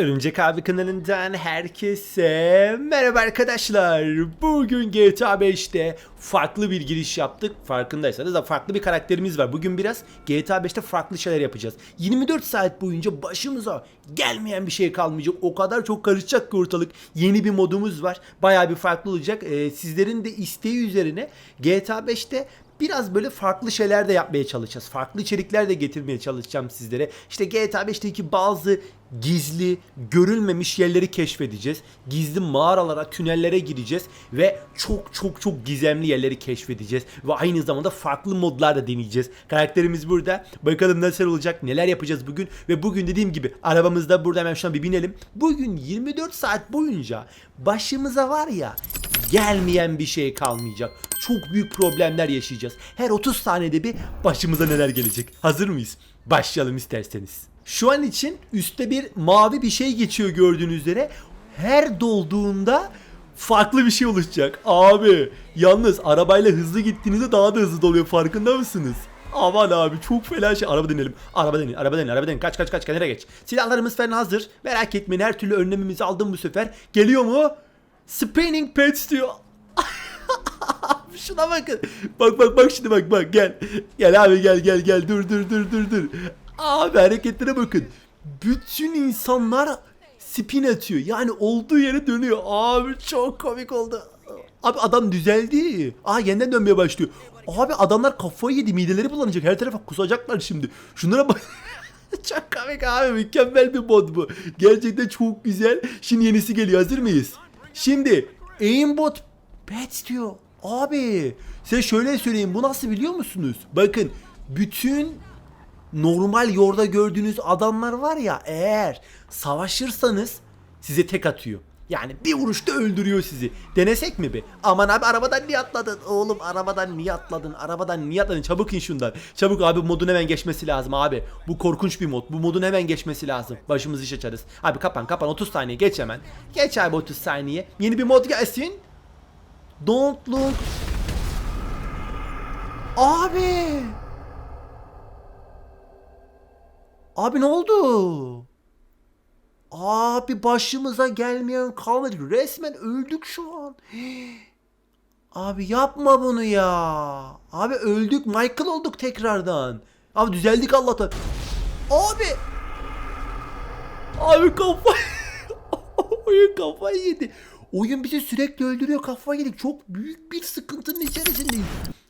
Örümcek abi kanalından herkese merhaba arkadaşlar. Bugün GTA 5'te farklı bir giriş yaptık. Farkındaysanız da farklı bir karakterimiz var. Bugün biraz GTA 5'te farklı şeyler yapacağız. 24 saat boyunca başımıza gelmeyen bir şey kalmayacak. O kadar çok karışacak ki ortalık. Yeni bir modumuz var. Bayağı bir farklı olacak. Ee, sizlerin de isteği üzerine GTA 5'te biraz böyle farklı şeyler de yapmaya çalışacağız. Farklı içerikler de getirmeye çalışacağım sizlere. İşte GTA 5'teki bazı gizli, görülmemiş yerleri keşfedeceğiz. Gizli mağaralara, tünellere gireceğiz ve çok çok çok gizemli yerleri keşfedeceğiz ve aynı zamanda farklı modlar da deneyeceğiz. Karakterimiz burada. Bakalım nasıl olacak, neler yapacağız bugün ve bugün dediğim gibi arabamızda burada hemen şuna bir binelim. Bugün 24 saat boyunca başımıza var ya gelmeyen bir şey kalmayacak. Çok büyük problemler yaşayacağız. Her 30 saniyede bir başımıza neler gelecek. Hazır mıyız? Başlayalım isterseniz. Şu an için üstte bir mavi bir şey geçiyor gördüğünüz üzere. Her dolduğunda farklı bir şey oluşacak. Abi yalnız arabayla hızlı gittiğinizde daha da hızlı doluyor farkında mısınız? Aman abi çok fena şey. Araba deneyelim. Araba deneyin. Araba deneyin. Araba deneyin. Kaç kaç kaç kenara geç. Silahlarımız falan hazır. Merak etmeyin her türlü önlemimizi aldım bu sefer. Geliyor mu? Spinning pets diyor. Şuna bakın. Bak bak bak şimdi bak bak gel. Gel abi gel gel gel dur dur dur dur dur. Abi hareketlere bakın. Bütün insanlar spin atıyor. Yani olduğu yere dönüyor. Abi çok komik oldu. Abi adam düzeldi. Aa yeniden dönmeye başlıyor. Abi adamlar kafayı yedi. Mideleri bulanacak. Her tarafa kusacaklar şimdi. Şunlara bak. çok komik abi. Mükemmel bir mod bu. Gerçekten çok güzel. Şimdi yenisi geliyor. Hazır mıyız? Şimdi aimbot pets diyor. Abi size şöyle söyleyeyim. Bu nasıl biliyor musunuz? Bakın bütün normal yolda gördüğünüz adamlar var ya eğer savaşırsanız size tek atıyor. Yani bir vuruşta öldürüyor sizi. Denesek mi bir? Aman abi arabadan niye atladın? Oğlum arabadan niye atladın? Arabadan niye atladın? Çabuk in şundan. Çabuk abi modun hemen geçmesi lazım abi. Bu korkunç bir mod. Bu modun hemen geçmesi lazım. Başımızı iş açarız. Abi kapan kapan 30 saniye geç hemen. Geç abi 30 saniye. Yeni bir mod gelsin. Don't look. Abi. Abi ne oldu? Abi başımıza gelmeyen kalmadı. Resmen öldük şu an. Abi yapma bunu ya. Abi öldük. Michael olduk tekrardan. Abi düzeldik Allah'tan. Abi. Abi kafa. Oyun kafayı yedi. Oyun bizi sürekli öldürüyor kafayı yedik. Çok büyük bir sıkıntının içerisindeyiz.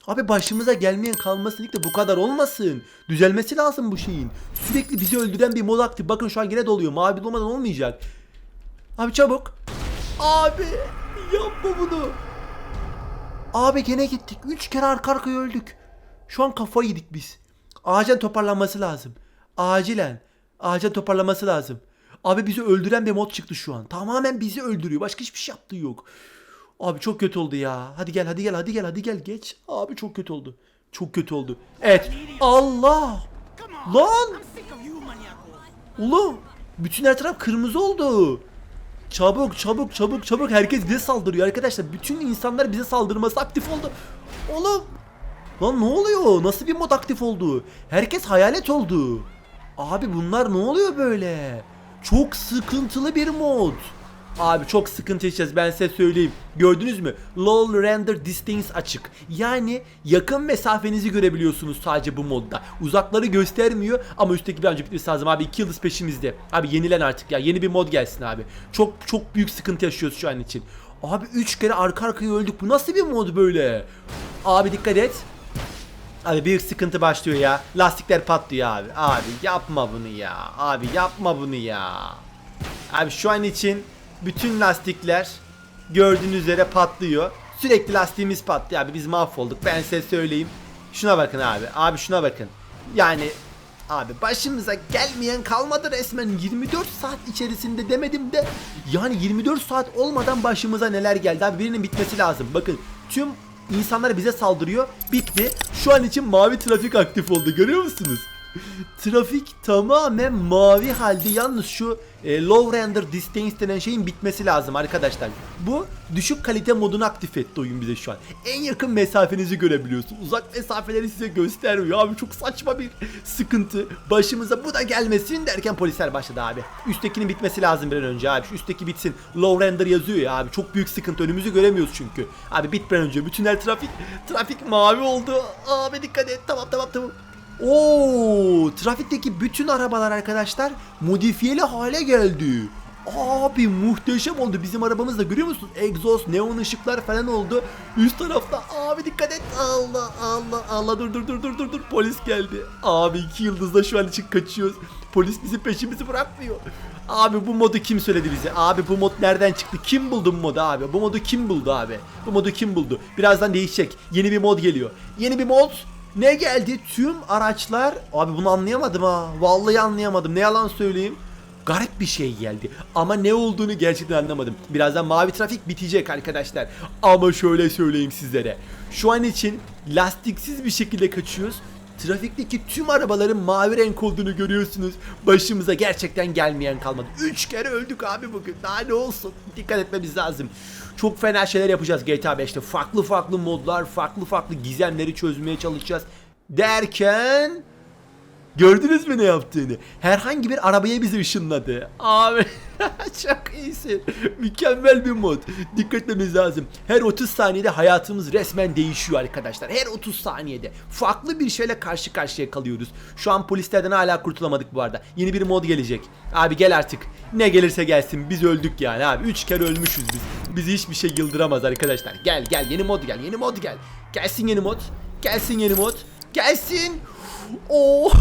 Abi başımıza gelmeyen kalmasın ilk de bu kadar olmasın. Düzelmesi lazım bu şeyin. Sürekli bizi öldüren bir mod aktif. Bakın şu an yine doluyor. Mavi dolmadan olmayacak. Abi çabuk. Abi yapma bunu. Abi gene gittik. Üç kere arka arkaya öldük. Şu an kafayı yedik biz. Acilen toparlanması lazım. Acilen. Acilen toparlanması lazım. Abi bizi öldüren bir mod çıktı şu an. Tamamen bizi öldürüyor. Başka hiçbir şey yaptığı yok. Abi çok kötü oldu ya. Hadi gel hadi gel hadi gel hadi gel geç. Abi çok kötü oldu. Çok kötü oldu. Evet. Allah. Lan. Ulan. Bütün her taraf kırmızı oldu. Çabuk çabuk çabuk çabuk herkes bize saldırıyor arkadaşlar. Bütün insanlar bize saldırması aktif oldu. Oğlum. Lan ne oluyor? Nasıl bir mod aktif oldu? Herkes hayalet oldu. Abi bunlar ne oluyor böyle? Çok sıkıntılı bir mod. Abi çok sıkıntı yaşayacağız ben size söyleyeyim. Gördünüz mü? Low render distance açık. Yani yakın mesafenizi görebiliyorsunuz sadece bu modda. Uzakları göstermiyor ama üstteki bir önce bitmesi lazım abi. 2 yıldız peşimizde. Abi yenilen artık ya. Yeni bir mod gelsin abi. Çok çok büyük sıkıntı yaşıyoruz şu an için. Abi 3 kere arka arkaya öldük. Bu nasıl bir mod böyle? Abi dikkat et. Abi büyük sıkıntı başlıyor ya. Lastikler patlıyor abi. Abi yapma bunu ya. Abi yapma bunu ya. Abi şu an için bütün lastikler gördüğünüz üzere patlıyor. Sürekli lastiğimiz patlıyor abi biz mahvolduk ben size söyleyeyim. Şuna bakın abi. Abi şuna bakın. Yani abi başımıza gelmeyen kalmadı resmen 24 saat içerisinde demedim de yani 24 saat olmadan başımıza neler geldi abi birinin bitmesi lazım. Bakın tüm insanlar bize saldırıyor. Bitti. Şu an için mavi trafik aktif oldu görüyor musunuz? Trafik tamamen mavi halde yalnız şu e, low render distance denen şeyin bitmesi lazım arkadaşlar. Bu düşük kalite modunu aktif etti oyun bize şu an. En yakın mesafenizi görebiliyorsun. Uzak mesafeleri size göstermiyor abi çok saçma bir sıkıntı. Başımıza bu da gelmesin derken polisler başladı abi. Üsttekinin bitmesi lazım bir an önce abi. Şu üstteki bitsin. Low render yazıyor ya abi. Çok büyük sıkıntı. Önümüzü göremiyoruz çünkü. Abi bit bir an önce. Bütün her trafik trafik mavi oldu. Abi dikkat et. Tamam tamam tamam. Oo, trafikteki bütün arabalar arkadaşlar modifiyeli hale geldi. Abi muhteşem oldu. Bizim arabamızda görüyor musunuz? Egzoz, neon ışıklar falan oldu. Üst tarafta abi dikkat et. Allah Allah Allah dur dur dur dur dur dur. Polis geldi. Abi iki yıldızla şu an için kaçıyoruz. Polis bizi peşimizi bırakmıyor. Abi bu modu kim söyledi bize? Abi bu mod nereden çıktı? Kim buldu bu modu abi? Bu modu kim buldu abi? Bu modu kim buldu? Birazdan değişecek. Yeni bir mod geliyor. Yeni bir mod ne geldi? Tüm araçlar... Abi bunu anlayamadım ha. Vallahi anlayamadım. Ne yalan söyleyeyim. Garip bir şey geldi. Ama ne olduğunu gerçekten anlamadım. Birazdan mavi trafik bitecek arkadaşlar. Ama şöyle söyleyeyim sizlere. Şu an için lastiksiz bir şekilde kaçıyoruz. Trafikteki tüm arabaların mavi renk olduğunu görüyorsunuz. Başımıza gerçekten gelmeyen kalmadı. 3 kere öldük abi bugün. Daha ne olsun? Dikkat etmemiz lazım. Çok fena şeyler yapacağız GTA 5'te. Farklı farklı modlar, farklı farklı gizemleri çözmeye çalışacağız. Derken Gördünüz mü ne yaptığını? Herhangi bir arabaya bizi ışınladı. Abi çok iyisin. Mükemmel bir mod. Dikkat etmemiz lazım. Her 30 saniyede hayatımız resmen değişiyor arkadaşlar. Her 30 saniyede farklı bir şeyle karşı karşıya kalıyoruz. Şu an polislerden hala kurtulamadık bu arada. Yeni bir mod gelecek. Abi gel artık. Ne gelirse gelsin. Biz öldük yani abi. 3 kere ölmüşüz biz. Bizi hiçbir şey yıldıramaz arkadaşlar. Gel gel yeni mod gel. Yeni mod gel. Gelsin yeni mod. Gelsin yeni mod. Gelsin. Oo.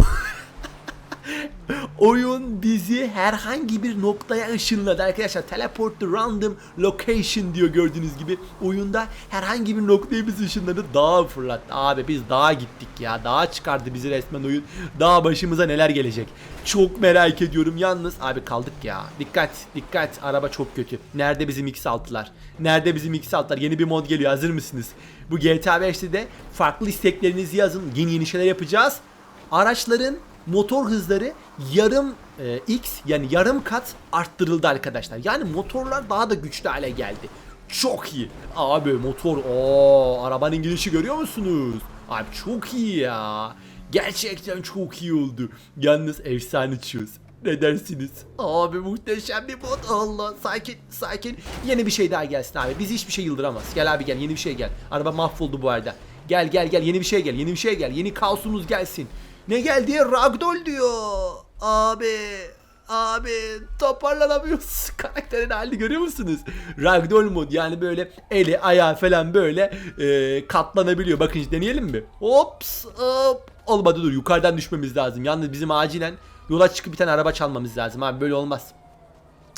Oyun bizi herhangi bir noktaya ışınladı arkadaşlar. Teleport to random location diyor gördüğünüz gibi. Oyunda herhangi bir noktaya bizi ışınladı. Dağa fırlattı. Abi biz dağa gittik ya. Dağa çıkardı bizi resmen oyun. Dağ başımıza neler gelecek. Çok merak ediyorum. Yalnız abi kaldık ya. Dikkat dikkat. Araba çok kötü. Nerede bizim X6'lar? Nerede bizim X6'lar? Yeni bir mod geliyor. Hazır mısınız? Bu GTA 5'te de farklı isteklerinizi yazın. Yeni yeni şeyler yapacağız. Araçların motor hızları yarım e, x yani yarım kat arttırıldı arkadaşlar. Yani motorlar daha da güçlü hale geldi. Çok iyi. Abi motor o arabanın girişi görüyor musunuz? Abi çok iyi ya. Gerçekten çok iyi oldu. Yalnız efsane uçuyoruz. Ne dersiniz? Abi muhteşem bir mod. Allah sakin sakin. Yeni bir şey daha gelsin abi. Bizi hiçbir şey yıldıramaz. Gel abi gel yeni bir şey gel. Araba mahvoldu bu arada. Gel gel gel yeni bir şey gel. Yeni bir şey gel. Yeni kaosumuz gelsin. Ne geldi? Ragdoll diyor. Abi Abi toparlanamıyoruz. Karakterin halini görüyor musunuz? Ragdoll mod yani böyle eli ayağı falan böyle e, katlanabiliyor. Bakın işte deneyelim mi? Ops hop. Olmadı dur yukarıdan düşmemiz lazım. Yalnız bizim acilen yola çıkıp bir tane araba çalmamız lazım abi böyle olmaz.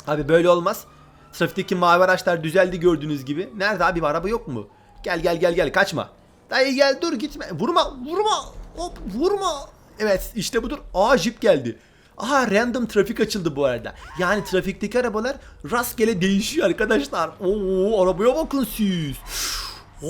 Abi böyle olmaz. Trafikteki mavi araçlar düzeldi gördüğünüz gibi. Nerede abi araba yok mu? Gel gel gel gel kaçma. Dayı gel dur gitme. Vurma vurma. Hop vurma. Evet işte budur. Aa jip geldi. Aha random trafik açıldı bu arada. Yani trafikteki arabalar rastgele değişiyor arkadaşlar. Oo arabaya bakın siz.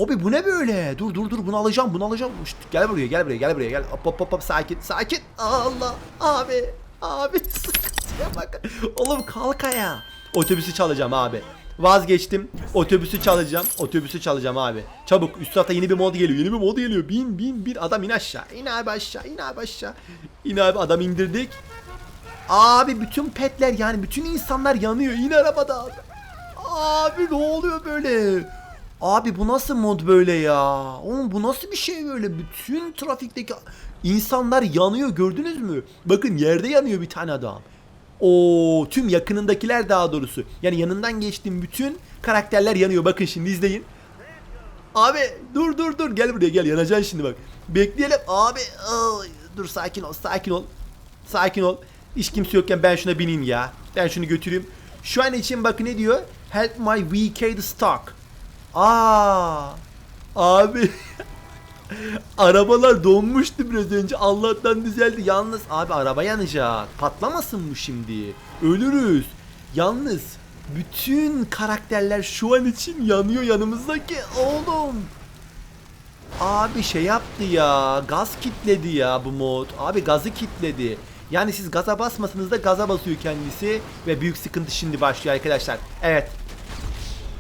Abi bu ne böyle? Dur dur dur bunu alacağım bunu alacağım. Şşt, gel buraya gel buraya gel buraya gel. Hop hop hop, hop sakin sakin. Allah abi abi sıkıntıya bak. Oğlum kalk ayağa. Otobüsü çalacağım abi. Vazgeçtim. Otobüsü çalacağım. Otobüsü çalacağım abi. Çabuk üst tarafta yeni bir mod geliyor. Yeni bir mod geliyor. Bin bin bin. Adam in aşağı. İn abi aşağı. in abi aşağı. İn abi adam indirdik. Abi bütün petler yani bütün insanlar yanıyor. İn arabada. Abi ne oluyor böyle? Abi bu nasıl mod böyle ya? Oğlum bu nasıl bir şey böyle? Bütün trafikteki insanlar yanıyor gördünüz mü? Bakın yerde yanıyor bir tane adam. O tüm yakınındakiler daha doğrusu. Yani yanından geçtiğim bütün karakterler yanıyor. Bakın şimdi izleyin. Abi dur dur dur gel buraya gel yanacaksın şimdi bak. Bekleyelim abi. Ay, dur sakin ol sakin ol. Sakin ol. Hiç kimse yokken ben şuna bineyim ya. Ben şunu götüreyim. Şu an için bakın ne diyor? Help my VK stock. Aa. Abi. Arabalar donmuştu biraz önce. Allah'tan düzeldi. Yalnız abi araba yanacak. Patlamasın bu şimdi. Ölürüz. Yalnız bütün karakterler şu an için yanıyor yanımızdaki oğlum. abi şey yaptı ya. Gaz kitledi ya bu mod. Abi gazı kitledi. Yani siz gaza basmasanız da gaza basıyor kendisi. Ve büyük sıkıntı şimdi başlıyor arkadaşlar. Evet.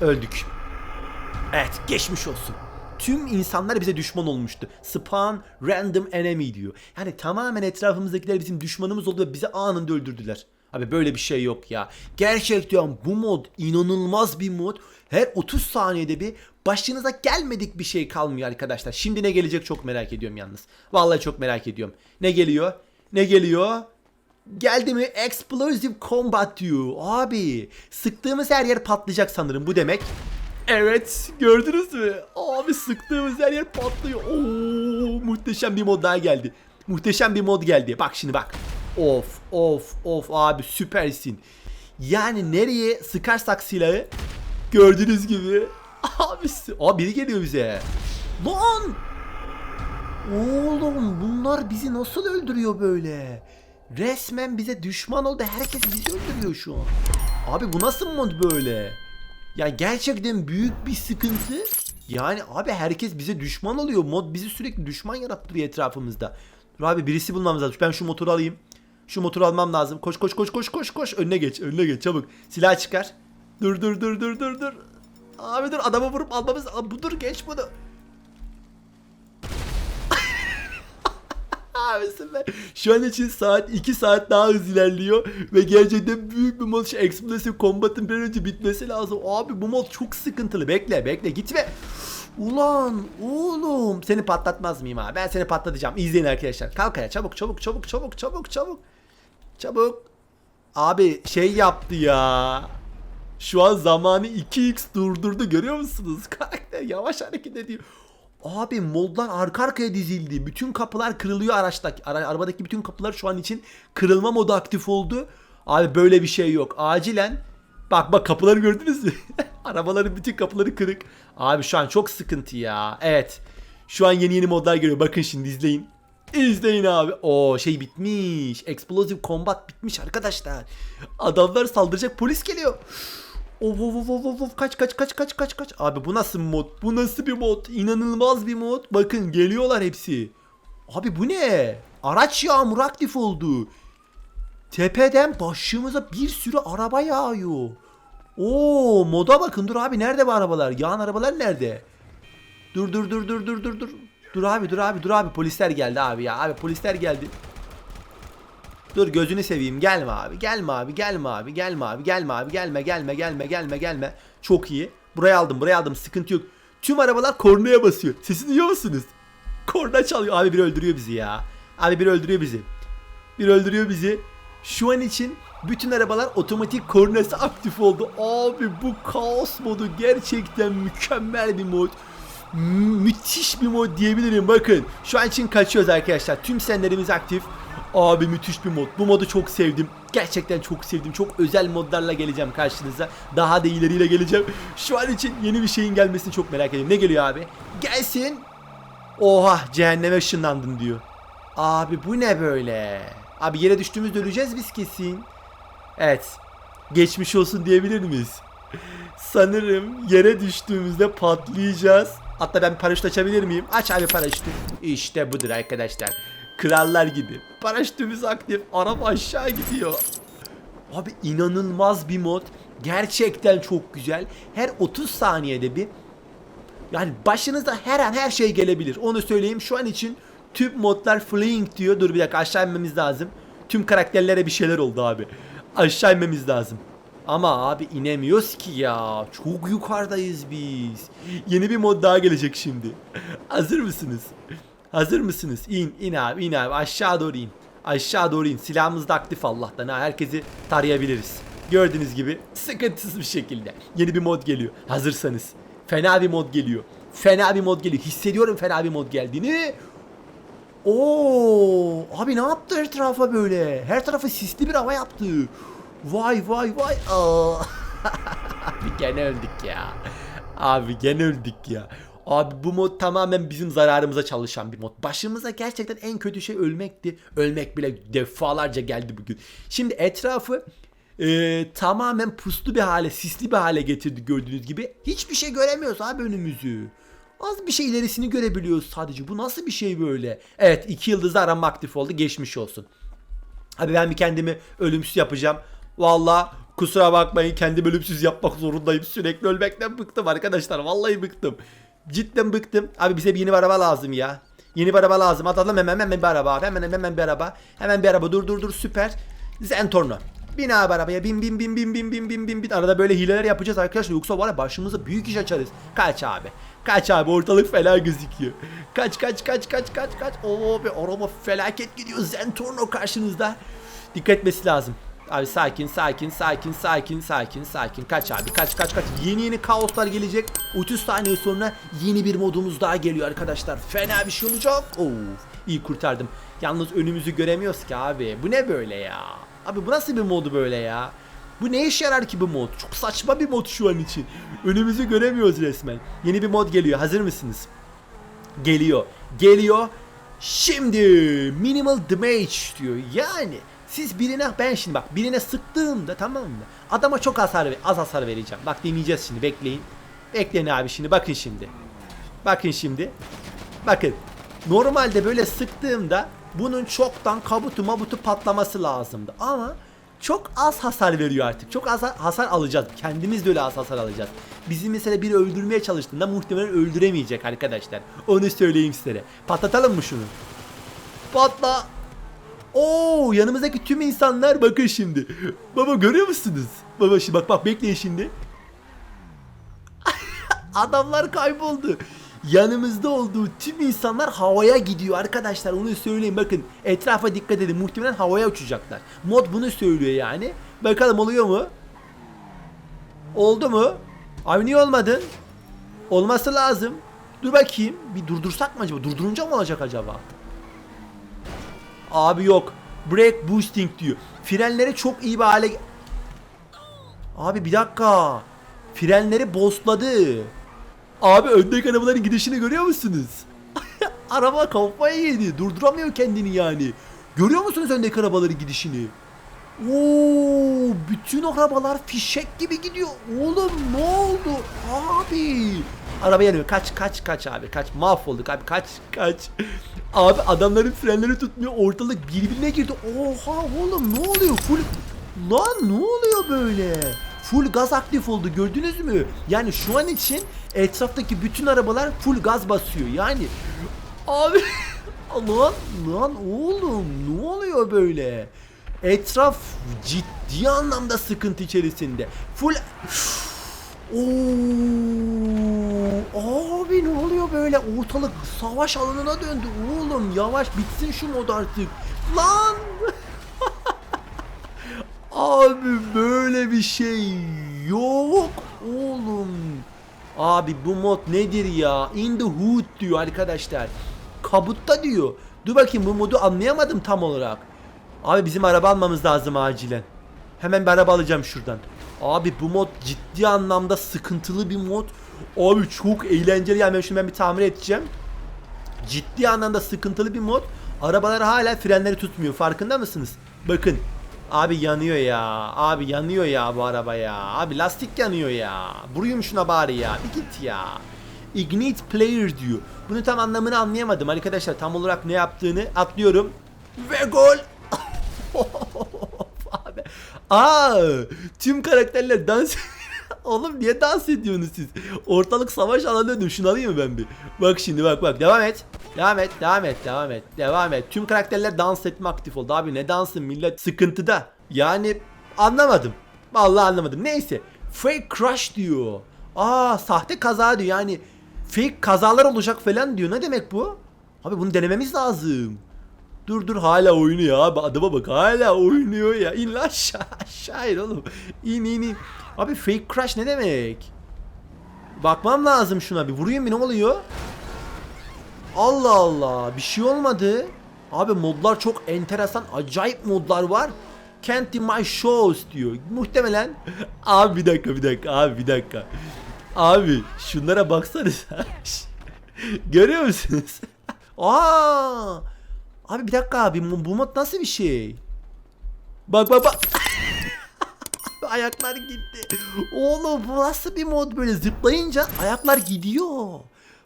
Öldük. Evet geçmiş olsun. Tüm insanlar bize düşman olmuştu. Spawn random enemy diyor. Yani tamamen etrafımızdakiler bizim düşmanımız oldu ve bizi anında öldürdüler. Abi böyle bir şey yok ya. Gerçekten bu mod inanılmaz bir mod. Her 30 saniyede bir başınıza gelmedik bir şey kalmıyor arkadaşlar. Şimdi ne gelecek çok merak ediyorum yalnız. Vallahi çok merak ediyorum. Ne geliyor? Ne geliyor? Geldi mi? Explosive Combat diyor. Abi sıktığımız her yer patlayacak sanırım bu demek. Evet gördünüz mü? Abi sıktığımız her yer patlıyor. Oo, muhteşem bir mod daha geldi. Muhteşem bir mod geldi. Bak şimdi bak. Of of of abi süpersin. Yani nereye sıkarsak silahı gördüğünüz gibi. Abi, abi biri geliyor bize. Lan! Oğlum bunlar bizi nasıl öldürüyor böyle? Resmen bize düşman oldu. Herkes bizi öldürüyor şu an. Abi bu nasıl mod böyle? Ya gerçekten büyük bir sıkıntı. Yani abi herkes bize düşman oluyor. Mod bizi sürekli düşman yarattırıyor etrafımızda. Dur abi birisi bulmamız lazım. Ben şu motoru alayım. Şu motoru almam lazım. Koş koş koş koş koş koş. Önüne geç. Önüne geç çabuk. Silah çıkar. Dur dur dur dur dur dur. Abi dur adamı vurup almamız. Aa, bu dur geç bunu. Şu an için saat 2 saat daha hızlı ilerliyor ve gerçekten büyük bir. Şu Explosive Combat'ın bir önce bitmesi lazım. Abi bu mod çok sıkıntılı. Bekle bekle gitme. Ulan oğlum seni patlatmaz mıyım abi? Ben seni patlatacağım. İzleyin arkadaşlar. Kalk ayağa çabuk çabuk çabuk çabuk çabuk çabuk. Çabuk. Abi şey yaptı ya. Şu an zamanı 2x durdurdu görüyor musunuz? Karakter yavaş hareket ediyor. Abi modlar arka arkaya dizildi. Bütün kapılar kırılıyor araçtaki. Ara, arabadaki bütün kapılar şu an için kırılma modu aktif oldu. Abi böyle bir şey yok. Acilen bak bak kapıları gördünüz mü? Arabaların bütün kapıları kırık. Abi şu an çok sıkıntı ya. Evet. Şu an yeni yeni modlar geliyor. Bakın şimdi izleyin. İzleyin abi. O şey bitmiş. Explosive Combat bitmiş arkadaşlar. Adamlar saldıracak polis geliyor. Of of of of of kaç kaç kaç kaç kaç kaç. Abi bu nasıl mod? Bu nasıl bir mod? İnanılmaz bir mod. Bakın geliyorlar hepsi. Abi bu ne? Araç yağmuru aktif oldu. Tepeden başımıza bir sürü araba yağıyor. Oo moda bakın dur abi nerede bu arabalar? Yağan arabalar nerede? Dur dur dur dur dur dur dur. Dur abi dur abi dur abi polisler geldi abi ya. Abi polisler geldi. Dur gözünü seveyim gelme abi gelme abi gelme abi gelme abi gelme abi gelme gelme gelme gelme gelme. Çok iyi. Buraya aldım buraya aldım sıkıntı yok. Tüm arabalar kornaya basıyor. Sesi duyuyor musunuz? Korna çalıyor. Abi biri öldürüyor bizi ya. Abi biri öldürüyor bizi. Biri öldürüyor bizi. Şu an için bütün arabalar otomatik kornası aktif oldu. Abi bu kaos modu gerçekten mükemmel bir mod. Mü- müthiş bir mod diyebilirim. Bakın şu an için kaçıyoruz arkadaşlar. Tüm senlerimiz aktif. Abi müthiş bir mod. Bu modu çok sevdim. Gerçekten çok sevdim. Çok özel modlarla geleceğim karşınıza. Daha da ileriyle geleceğim. Şu an için yeni bir şeyin gelmesini çok merak ediyorum. Ne geliyor abi? Gelsin. Oha cehenneme ışınlandın diyor. Abi bu ne böyle? Abi yere düştüğümüzde öleceğiz biz kesin. Evet. Geçmiş olsun diyebilir miyiz? Sanırım yere düştüğümüzde patlayacağız. Hatta ben paraşüt açabilir miyim? Aç abi paraşütü. İşte budur arkadaşlar. Krallar gibi. Paraşütümüz aktif. Araba aşağı gidiyor. Abi inanılmaz bir mod. Gerçekten çok güzel. Her 30 saniyede bir yani başınıza her an her şey gelebilir. Onu söyleyeyim. Şu an için tüm modlar flying diyor. Dur bir dakika aşağı inmemiz lazım. Tüm karakterlere bir şeyler oldu abi. Aşağı inmemiz lazım. Ama abi inemiyoruz ki ya. Çok yukarıdayız biz. Yeni bir mod daha gelecek şimdi. Hazır mısınız? Hazır mısınız? İn, in abi, in abi. Aşağı doğru in. Aşağı doğru in. Silahımız da aktif Allah'tan. Ha. Herkesi tarayabiliriz. Gördüğünüz gibi sıkıntısız bir şekilde. Yeni bir mod geliyor. Hazırsanız. Fena bir mod geliyor. Fena bir mod geliyor. Hissediyorum fena bir mod geldiğini. Oo, abi ne yaptı her tarafa böyle? Her tarafı sisli bir hava yaptı. Vay vay vay. Aa. abi gene öldük ya. Abi gene öldük ya. Abi bu mod tamamen bizim zararımıza çalışan bir mod. Başımıza gerçekten en kötü şey ölmekti. Ölmek bile defalarca geldi bugün. Şimdi etrafı e, tamamen puslu bir hale, sisli bir hale getirdi gördüğünüz gibi. Hiçbir şey göremiyoruz abi önümüzü. Az bir şey ilerisini görebiliyoruz sadece. Bu nasıl bir şey böyle? Evet iki yıldızda arama aktif oldu. Geçmiş olsun. Abi ben bir kendimi ölümsüz yapacağım. Valla kusura bakmayın kendimi ölümsüz yapmak zorundayım. Sürekli ölmekten bıktım arkadaşlar. Vallahi bıktım. Cidden bıktım. Abi bize bir yeni bir araba lazım ya. Yeni bir araba lazım. Atalım hemen hemen bir araba abi. Hemen hemen bir araba. Hemen bir araba. Dur dur dur süper. Zentorno. Bin abi arabaya. Bin bin bin bin bin bin bin bin bin. Arada böyle hileler yapacağız arkadaşlar. Yoksa var ya başımıza büyük iş açarız. Kaç abi. Kaç abi ortalık fena gözüküyor. Kaç kaç kaç kaç kaç kaç. Oo be araba felaket gidiyor. Zentorno karşınızda. Dikkat etmesi lazım. Abi sakin sakin sakin sakin sakin sakin. Kaç abi kaç kaç kaç. Yeni yeni kaoslar gelecek. 30 saniye sonra yeni bir modumuz daha geliyor arkadaşlar. Fena bir şey olacak. Of iyi kurtardım. Yalnız önümüzü göremiyoruz ki abi. Bu ne böyle ya? Abi bu nasıl bir modu böyle ya? Bu ne işe yarar ki bu mod? Çok saçma bir mod şu an için. Önümüzü göremiyoruz resmen. Yeni bir mod geliyor. Hazır mısınız? Geliyor. Geliyor. Şimdi minimal damage diyor. Yani siz birine ben şimdi bak birine sıktığımda tamam mı? Adama çok hasar ver- az hasar vereceğim. Bak deneyeceğiz şimdi bekleyin. Bekleyin abi şimdi bakın şimdi. Bakın şimdi. Bakın. Normalde böyle sıktığımda bunun çoktan kabutu mabutu patlaması lazımdı. Ama çok az hasar veriyor artık. Çok az hasar alacağız. Kendimiz de öyle az hasar alacağız. Bizi mesela biri öldürmeye çalıştığında muhtemelen öldüremeyecek arkadaşlar. Onu söyleyeyim size. Patlatalım mı şunu? Patla. Oo yanımızdaki tüm insanlar bakın şimdi. Baba görüyor musunuz? Baba şimdi bak bak bekleyin şimdi. Adamlar kayboldu. Yanımızda olduğu tüm insanlar havaya gidiyor arkadaşlar onu söyleyeyim bakın etrafa dikkat edin muhtemelen havaya uçacaklar. Mod bunu söylüyor yani. Bakalım oluyor mu? Oldu mu? Abi niye olmadın? Olması lazım. Dur bakayım. Bir durdursak mı acaba? Durdurunca mı olacak acaba? Abi yok. Brake boosting diyor. Frenleri çok iyi bir hale... Abi bir dakika. Frenleri bozladı. Abi öndeki arabaların gidişini görüyor musunuz? Araba kafayı yedi. Durduramıyor kendini yani. Görüyor musunuz öndeki arabaların gidişini? Oo, bütün arabalar fişek gibi gidiyor. Oğlum ne oldu? Abi. Araba yanıyor. Kaç kaç kaç abi. Kaç mahvolduk abi. Kaç kaç. Abi adamların frenleri tutmuyor. Ortalık birbirine girdi. Oha oğlum ne oluyor? Full Lan ne oluyor böyle? Full gaz aktif oldu gördünüz mü? Yani şu an için etraftaki bütün arabalar full gaz basıyor. Yani abi lan lan oğlum ne oluyor böyle? Etraf ciddi anlamda sıkıntı içerisinde. Full Oo, abi ne oluyor böyle? Ortalık savaş alanına döndü. Oğlum yavaş bitsin şu mod artık. Lan! Abi böyle bir şey yok oğlum. Abi bu mod nedir ya? In the hood diyor arkadaşlar. Kabutta diyor. Dur bakayım bu modu anlayamadım tam olarak. Abi bizim araba almamız lazım acilen. Hemen bir araba alacağım şuradan. Abi bu mod ciddi anlamda sıkıntılı bir mod. Abi çok eğlenceli yani ben şunu ben bir tamir edeceğim. Ciddi anlamda sıkıntılı bir mod. Arabalar hala frenleri tutmuyor. Farkında mısınız? Bakın. Abi yanıyor ya. Abi yanıyor ya bu araba ya. Abi lastik yanıyor ya. Vurayım şuna bari ya. Bir git ya. Ignite player diyor. Bunu tam anlamını anlayamadım arkadaşlar. Tam olarak ne yaptığını atlıyorum. Ve gol. Aa, tüm karakterler dans Oğlum niye dans ediyorsunuz siz? Ortalık savaş alanı döndüm. Şunu alayım mı ben bir? Bak şimdi bak bak. Devam et. Devam et. Devam et. Devam et. Devam et. Tüm karakterler dans etme aktif oldu. Abi ne dansı millet sıkıntıda. Yani anlamadım. Vallahi anlamadım. Neyse. Fake crash diyor. Aa sahte kaza diyor. Yani fake kazalar olacak falan diyor. Ne demek bu? Abi bunu denememiz lazım. Dur dur hala oynuyor abi. Adama bak hala oynuyor ya. İn lan aşağı aşağı in oğlum. İn in in. Abi fake crash ne demek? Bakmam lazım şuna. Bir vurayım bir ne oluyor? Allah Allah. Bir şey olmadı. Abi modlar çok enteresan. Acayip modlar var. Can't my shows diyor. Muhtemelen. Abi bir dakika bir dakika. Abi bir dakika. Abi şunlara baksanıza. Görüyor musunuz? Aa Abi bir dakika abi bu bu mod nasıl bir şey? Bak bak bak. ayaklar gitti. Oğlum bu nasıl bir mod böyle zıplayınca ayaklar gidiyor.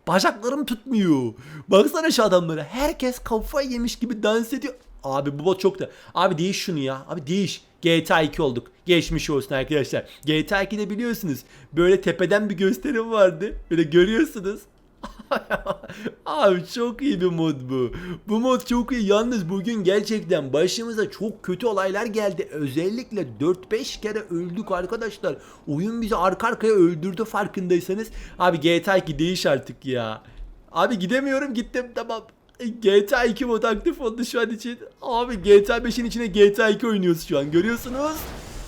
Bacaklarım tutmuyor. Baksana şu adamlara. Herkes kafayı yemiş gibi dans ediyor. Abi bu bot çok da. Abi değiş şunu ya. Abi değiş. GTA 2 olduk. Geçmiş olsun arkadaşlar. GTA 2'de biliyorsunuz. Böyle tepeden bir gösterim vardı. Böyle görüyorsunuz. Abi çok iyi bir mod bu. Bu mod çok iyi. Yalnız bugün gerçekten başımıza çok kötü olaylar geldi. Özellikle 4-5 kere öldük arkadaşlar. Oyun bizi arka arkaya öldürdü farkındaysanız. Abi GTA 2 değiş artık ya. Abi gidemiyorum gittim tamam. GTA 2 mod aktif oldu şu an için. Abi GTA 5'in içine GTA 2 oynuyoruz şu an görüyorsunuz.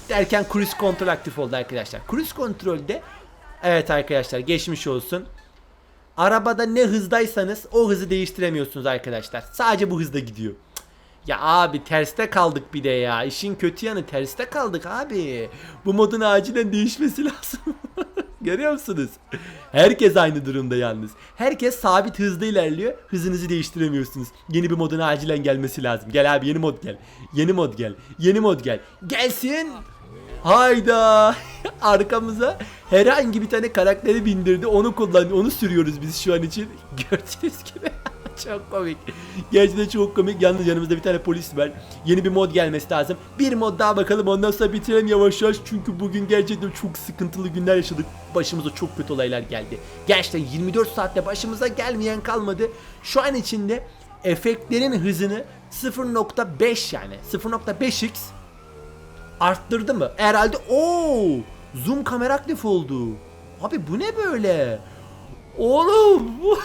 Derken cruise kontrol aktif oldu arkadaşlar. Cruise kontrolde evet arkadaşlar geçmiş olsun. Arabada ne hızdaysanız o hızı değiştiremiyorsunuz arkadaşlar. Sadece bu hızda gidiyor. Ya abi terste kaldık bir de ya. İşin kötü yanı terste kaldık abi. Bu modun acilen değişmesi lazım. Görüyor musunuz? Herkes aynı durumda yalnız. Herkes sabit hızda ilerliyor. Hızınızı değiştiremiyorsunuz. Yeni bir modun acilen gelmesi lazım. Gel abi yeni mod gel. Yeni mod gel. Yeni mod gel. Gelsin. Hayda. Arkamıza herhangi bir tane karakteri bindirdi. Onu kullan, onu sürüyoruz biz şu an için. Gördüğünüz gibi. çok komik. Gerçekten çok komik. Yalnız yanımızda bir tane polis var. Yeni bir mod gelmesi lazım. Bir mod daha bakalım ondan sonra bitirelim yavaş yavaş. Çünkü bugün gerçekten çok sıkıntılı günler yaşadık. Başımıza çok kötü olaylar geldi. Gerçekten 24 saatte başımıza gelmeyen kalmadı. Şu an içinde efektlerin hızını 0.5 yani 0.5x arttırdı mı? Herhalde o zoom kamera aktif oldu. Abi bu ne böyle? Oğlum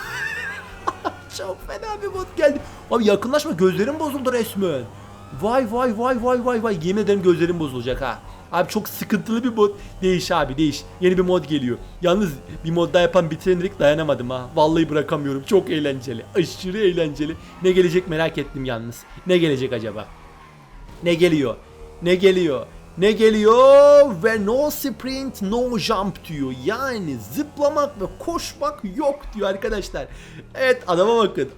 çok fena bir mod geldi. Abi yakınlaşma gözlerim bozuldu resmen. Vay vay vay vay vay vay yemin ederim gözlerim bozulacak ha. Abi çok sıkıntılı bir mod. Değiş abi değiş. Yeni bir mod geliyor. Yalnız bir mod daha yapan bitiremedik dayanamadım ha. Vallahi bırakamıyorum. Çok eğlenceli. Aşırı eğlenceli. Ne gelecek merak ettim yalnız. Ne gelecek acaba? Ne geliyor? Ne geliyor? Ne geliyor? Ve no sprint no jump diyor. Yani zıplamak ve koşmak yok diyor arkadaşlar. Evet adama bakın.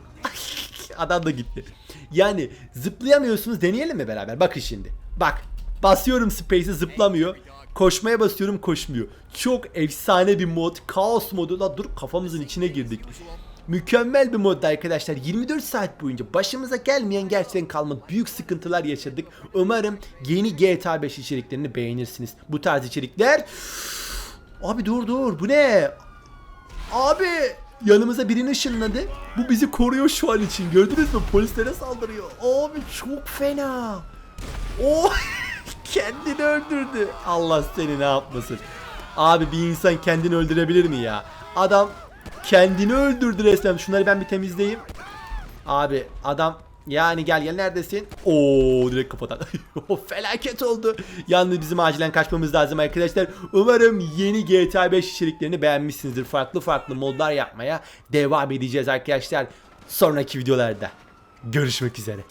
Adam da gitti. Yani zıplayamıyorsunuz deneyelim mi beraber? Bakın şimdi. Bak basıyorum space'e zıplamıyor. Koşmaya basıyorum koşmuyor. Çok efsane bir mod. Kaos modu. La dur kafamızın içine girdik. Mükemmel bir modda arkadaşlar. 24 saat boyunca başımıza gelmeyen gerçekten kalmadı. Büyük sıkıntılar yaşadık. Umarım yeni GTA 5 içeriklerini beğenirsiniz. Bu tarz içerikler... Abi dur dur bu ne? Abi yanımıza birini ışınladı. Bu bizi koruyor şu an için. Gördünüz mü? Polislere saldırıyor. Abi çok fena. O kendini öldürdü. Allah seni ne yapmasın. Abi bir insan kendini öldürebilir mi ya? Adam kendini öldürdü resmen. Şunları ben bir temizleyeyim. Abi adam yani gel gel neredesin? Oo direkt kafadan. Felaket oldu. Yalnız bizim acilen kaçmamız lazım arkadaşlar. Umarım yeni GTA 5 içeriklerini beğenmişsinizdir. Farklı farklı modlar yapmaya devam edeceğiz arkadaşlar. Sonraki videolarda. Görüşmek üzere.